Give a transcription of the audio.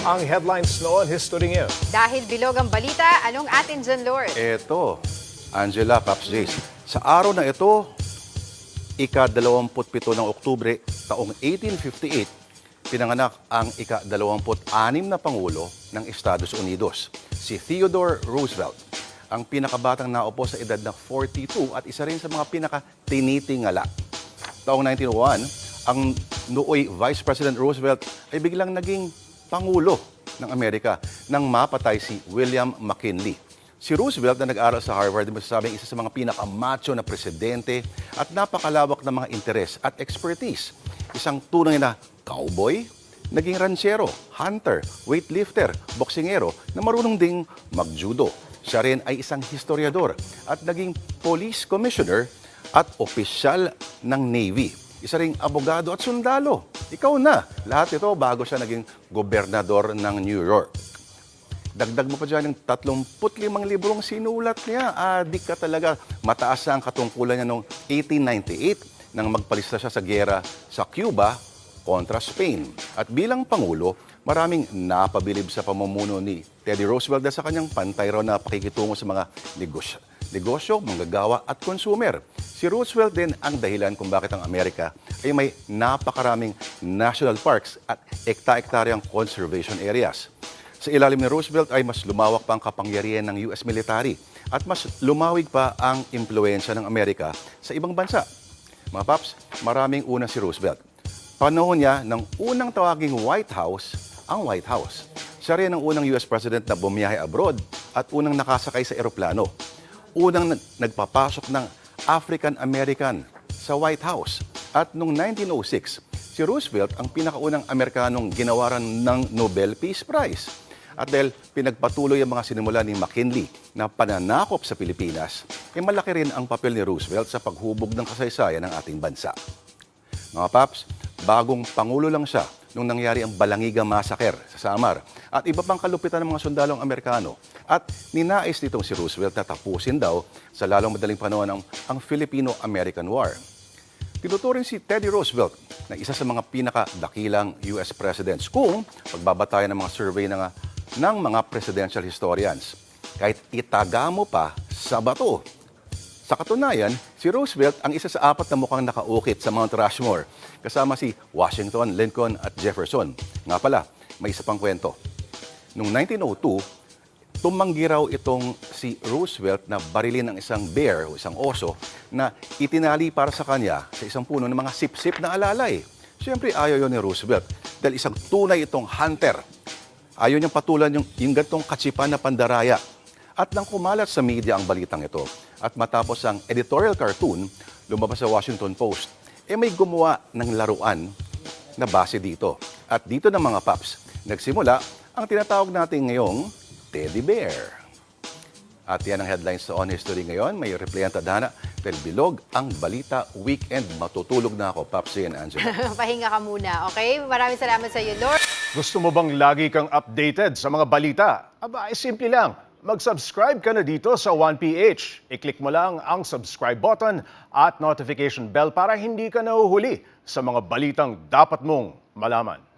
Ang headlines noon, history ngayon. Dahil bilog ang balita, anong atin dyan, Lord? Eto, Angela Paps Jace. Sa araw na ito, ika-27 ng Oktubre, taong 1858, pinanganak ang ika-26 na Pangulo ng Estados Unidos, si Theodore Roosevelt. Ang pinakabatang naupo sa edad na 42 at isa rin sa mga pinaka-tinitingala. Taong 1901, ang nooy Vice President Roosevelt ay biglang naging Pangulo ng Amerika nang mapatay si William McKinley. Si Roosevelt na nag-aral sa Harvard ay masasabing isa sa mga pinakamacho na presidente at napakalawak ng mga interes at expertise. Isang tunay na cowboy, naging ranchero, hunter, weightlifter, boksingero na marunong ding magjudo. Siya rin ay isang historiador at naging police commissioner at opisyal ng Navy. Isa ring abogado at sundalo. Ikaw na. Lahat ito bago siya naging gobernador ng New York. Dagdag mo pa dyan yung 35 librong sinulat niya. Adik ka talaga. Mataas na ang katungkulan niya noong 1898 nang magpalista siya sa gera sa Cuba kontra Spain. At bilang Pangulo, maraming napabilib sa pamumuno ni Teddy Roosevelt sa kanyang pantay raw na pakikitungo sa mga negosyo, negosyo manggagawa at consumer. Si Roosevelt din ang dahilan kung bakit ang Amerika ay may napakaraming national parks at ekta-ektaryang conservation areas. Sa ilalim ni Roosevelt ay mas lumawak pa ang kapangyarihan ng US military at mas lumawig pa ang impluensya ng Amerika sa ibang bansa. Mga paps, maraming una si Roosevelt. Panahon niya ng unang tawaging White House ang White House. Siya rin ang unang US President na bumiyahe abroad at unang nakasakay sa eroplano. Unang nag- nagpapasok ng African-American sa White House. At noong 1906, si Roosevelt ang pinakaunang Amerikanong ginawaran ng Nobel Peace Prize. At dahil pinagpatuloy ang mga sinimula ni McKinley na pananakop sa Pilipinas, eh malaki rin ang papel ni Roosevelt sa paghubog ng kasaysayan ng ating bansa. Mga paps, bagong pangulo lang siya nung nangyari ang Balangiga Massacre sa Samar at iba pang kalupitan ng mga sundalong Amerikano. At ninais nitong si Roosevelt na tapusin daw sa lalong madaling panahon ng ang Filipino-American War. Tinuturing si Teddy Roosevelt na isa sa mga pinakadakilang US presidents kung pagbabatayan ng mga survey ng, ng mga presidential historians. Kahit itaga mo pa sa bato, sa katunayan, si Roosevelt ang isa sa apat na mukhang nakaukit sa Mount Rushmore, kasama si Washington, Lincoln at Jefferson. Nga pala, may isa pang kwento. Noong 1902, tumanggi raw itong si Roosevelt na barilin ng isang bear o isang oso na itinali para sa kanya sa isang puno ng mga sip-sip na alalay. Siyempre, ayaw yun ni Roosevelt dahil isang tunay itong hunter. Ayaw niyang patulan yung, yung gantong katsipan na pandaraya. At nang kumalat sa media ang balitang ito at matapos ang editorial cartoon lumabas sa Washington Post, eh may gumawa ng laruan na base dito. At dito ng mga paps, nagsimula ang tinatawag natin ngayong teddy bear. At yan ang headlines sa On History ngayon. May replay ang tadhana dahil bilog ang balita weekend. Matutulog na ako, Papsi and Angela. Pahinga ka muna, okay? Maraming salamat sa iyo, Lord. Gusto mo bang lagi kang updated sa mga balita? Aba, ay simple lang. Mag-subscribe ka na dito sa 1PH. I-click mo lang ang subscribe button at notification bell para hindi ka nahuhuli sa mga balitang dapat mong malaman.